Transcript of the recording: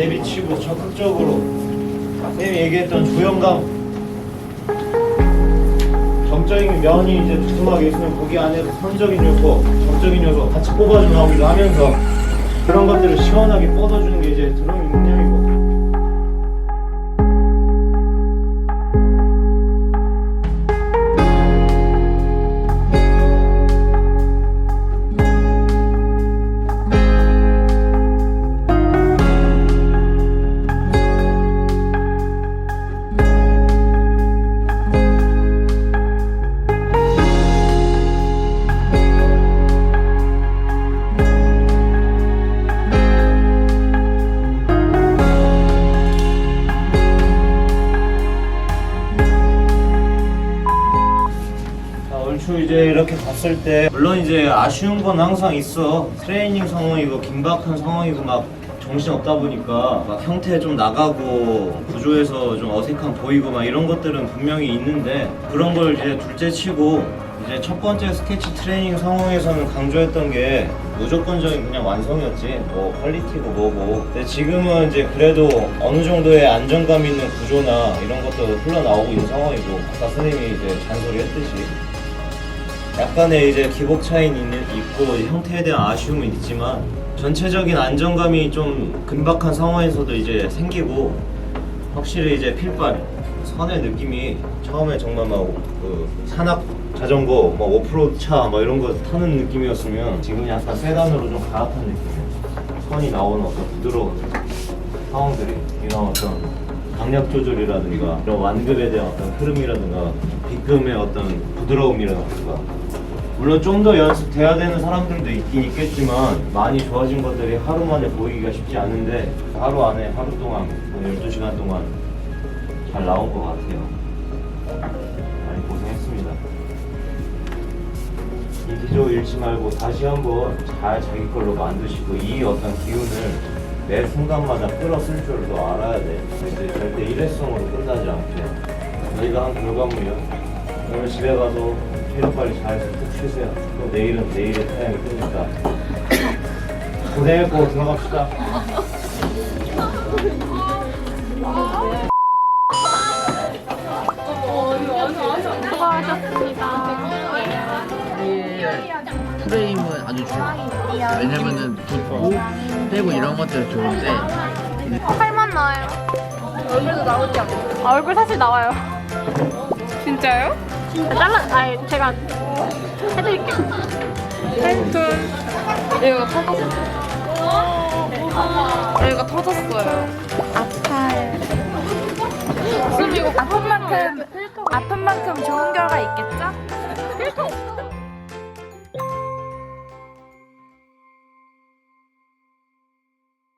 내비치고 적극적으로 쌤이 얘기했던 조영감. 정적인 면이 이제 두툼하게 있으면 거기 안에서 선적인 요소, 정적인 요소 같이 뽑아주기도 하면서 그런 것들을 시원하게 뻗어주는 게 이제 이렇게 봤을 때 물론 이제 아쉬운 건 항상 있어. 트레이닝 상황이고 긴박한 상황이고 막 정신 없다 보니까 막 형태 좀 나가고 구조에서 좀 어색함 보이고 막 이런 것들은 분명히 있는데 그런 걸 이제 둘째 치고 이제 첫 번째 스케치 트레이닝 상황에서는 강조했던 게 무조건적인 그냥 완성이었지. 뭐 퀄리티고 뭐고 근데 지금은 이제 그래도 어느 정도의 안정감 있는 구조나 이런 것도 흘러나오고 있는 상황이고. 아까 선생님이 이제 잔소리 했듯이 약간의 이제 기복 차이는 있고 형태에 대한 아쉬움은 있지만 전체적인 안정감이 좀 긴박한 상황에서도 이제 생기고 확실히 이제 필발 선의 느낌이 처음에 정말 막그 산악 자전거 막 오프로드 차막 이런 거 타는 느낌이었으면 지금 약간 세단으로 좀 가압한 느낌이에요. 선이 나오는 어떤 부드러운 상황들이 어떤 강약 조절이라든가 이런 완급에 대한 어떤 흐름이라든가 비금의 어떤 부드러움이라든가. 물론 좀 더 연습돼야 되는 사람들도 있긴 있겠지만 많이 좋아진 것들이 하루 만에 보이기가 쉽지 않은데 하루 안에 하루 동안 한 12시간 동안 잘 나온 것 같아요. 많이 고생했습니다. 이 기조 잃지 말고 다시 한번 잘 자기 걸로 만드시고 이 어떤 기운을 매 순간마다 끌어쓸 줄도 알아야 돼 일회성으로 끝나지 않게 저희가 한 결과물이요 오늘 집에 가서 체력 관리 잘해서 푹 쉬세요 또 내일은 내일의 타임이 뜨니까 고생했고 들어갑시다 프레임은 아주 좋아. 왜냐면은 붓고 떼고 이런 것들 좋은데 팔만 나와요. 얼굴도 나오지 않고. 아, 얼굴 사실 나와요. 진짜요? 잘라, 아니, 제가 해드릴게요. 펜톤 여기가 터졌어 여기가 터졌어요 아파요. 그리고 아픈 만큼, 아픈 만큼 좋은 결과 있겠죠?